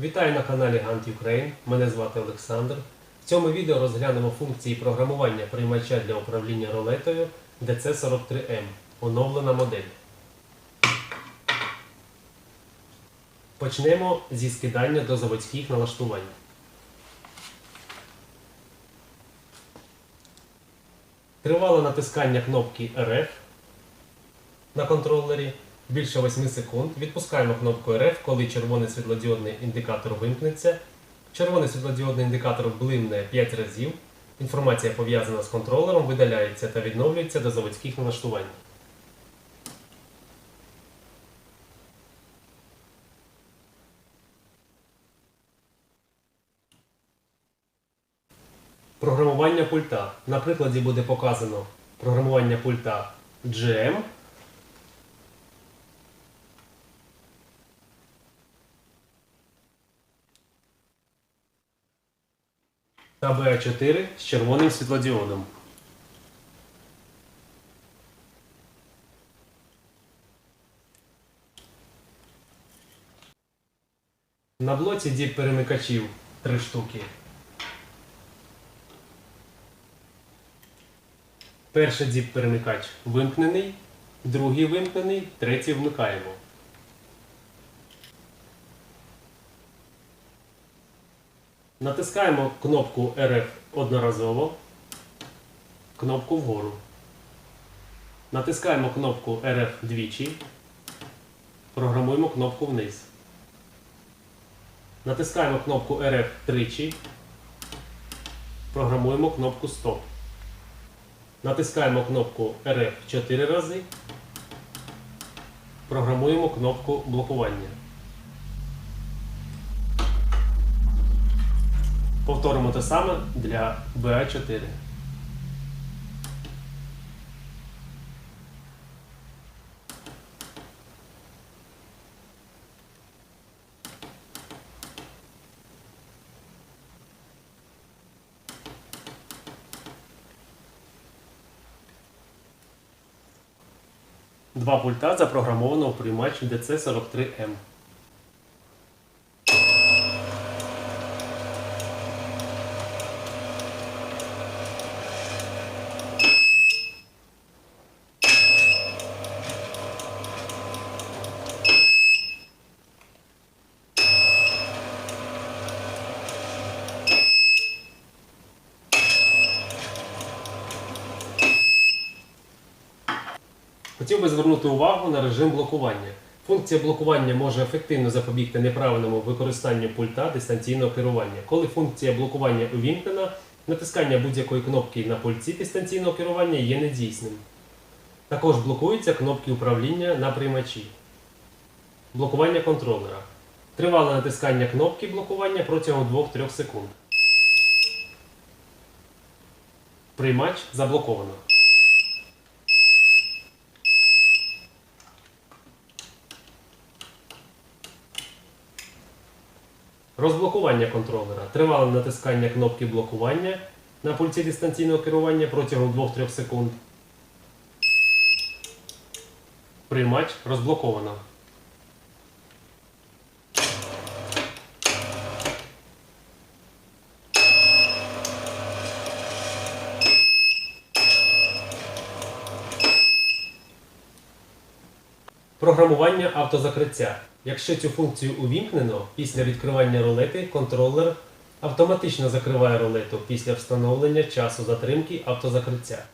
Вітаю на каналі Gantt Ukraine. Мене звати Олександр. В цьому відео розглянемо функції програмування приймача для управління рулетою DC43M. Оновлена модель. Почнемо зі скидання до заводських налаштувань. Тривале натискання кнопки RF на контролері більше 8 секунд. Відпускаємо кнопку RF, коли червоний світлодіодний індикатор вимкнеться. Червоний світлодіодний індикатор блимне 5 разів. Інформація пов'язана з контролером видаляється та відновлюється до заводських налаштувань. Програмування пульта. На прикладі буде показано програмування пульта GM. Та BA4 з червоним світлодіодом. На блоці діп перемикачів 3 штуки. Перший діп перемикач вимкнений, другий вимкнений, третій вмикаємо. Натискаємо кнопку RF одноразово, кнопку вгору. Натискаємо кнопку RF двічі, програмуємо кнопку вниз. Натискаємо кнопку RF тричі, програмуємо кнопку Стоп. Натискаємо кнопку RF 4 рази, програмуємо кнопку блокування. Повторимо те саме для BA4. Два пульта запрограмовано в приймач DC43M. Хотів би звернути увагу на режим блокування. Функція блокування може ефективно запобігти неправильному використанню пульта дистанційного керування. Коли функція блокування увімкнена, натискання будь-якої кнопки на пульті дистанційного керування є недійсним. Також блокуються кнопки управління на приймачі. Блокування контролера. Тривале натискання кнопки блокування протягом 2-3 секунд. Приймач заблоковано. Розблокування контролера. Тривале натискання кнопки блокування на пульті дистанційного керування протягом 2-3 секунд. Приймач розблоковано. Програмування автозакриття. Якщо цю функцію увімкнено, після відкривання рулети контролер автоматично закриває рулету після встановлення часу затримки автозакриття.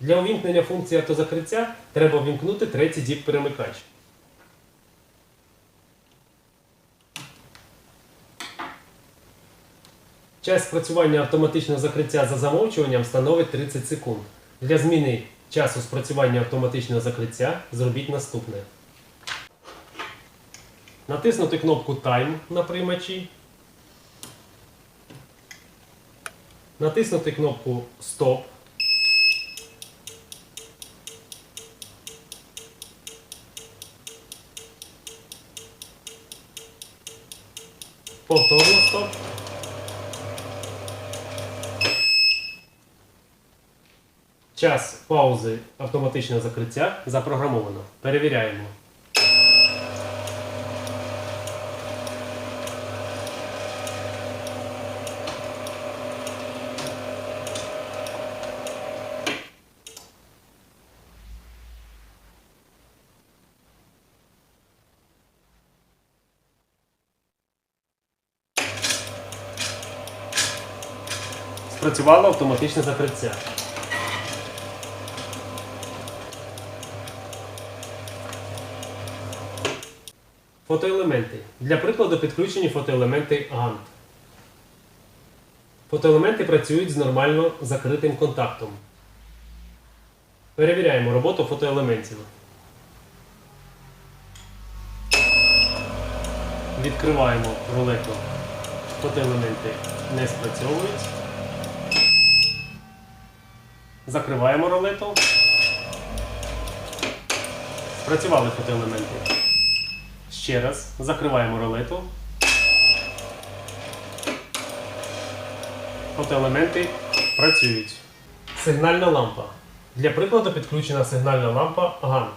Для увімкнення функції автозакриття треба ввімкнути третій діп перемикач. Час спрацювання автоматичного закриття за замовчуванням становить 30 секунд. Для зміни часу спрацювання автоматичного закриття зробіть наступне. Натиснути кнопку Time на приймачі. Натиснути кнопку Stop. Повторно стоп. Час паузи автоматичного закриття запрограмовано. Перевіряємо. Спрацювало автоматичне закриття. Фотоелементи. Для прикладу підключені фотоелементи GANT. Фотоелементи працюють з нормально закритим контактом. Перевіряємо роботу фотоелементів. Відкриваємо рулету. Фотоелементи не спрацьовують. Закриваємо рулету. Спрацювали фотоелементи. Ще раз закриваємо рулету. Фотоелементи працюють. Сигнальна лампа. Для прикладу підключена сигнальна лампа GANT.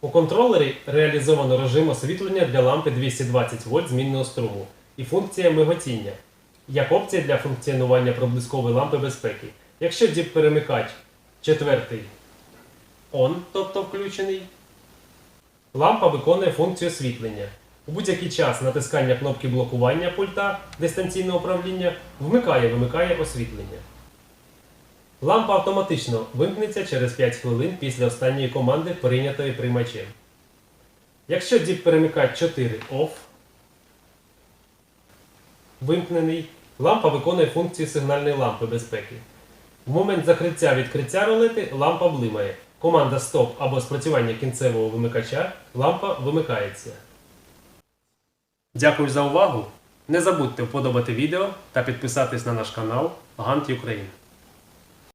У контролері реалізовано режим освітлення для лампи 220 вольт змінного струму і функція миготіння як опція для функціонування проблискової лампи безпеки. Якщо діп-перемикач четвертий ON, тобто включений, лампа виконує функцію освітлення. У будь-який час натискання кнопки блокування пульта дистанційного управління вмикає-вимикає освітлення. Лампа автоматично вимкнеться через 5 хвилин після останньої команди, прийнятої приймачем. Якщо діп-перемикач 4 OFF вимкнений, лампа виконує функцію сигнальної лампи безпеки. В момент закриття відкриття ролети лампа блимає. Команда стоп або спрацювання кінцевого вимикача лампа вимикається. Дякую за увагу! Не забудьте вподобати відео та підписатись на наш канал Гант Ukraine.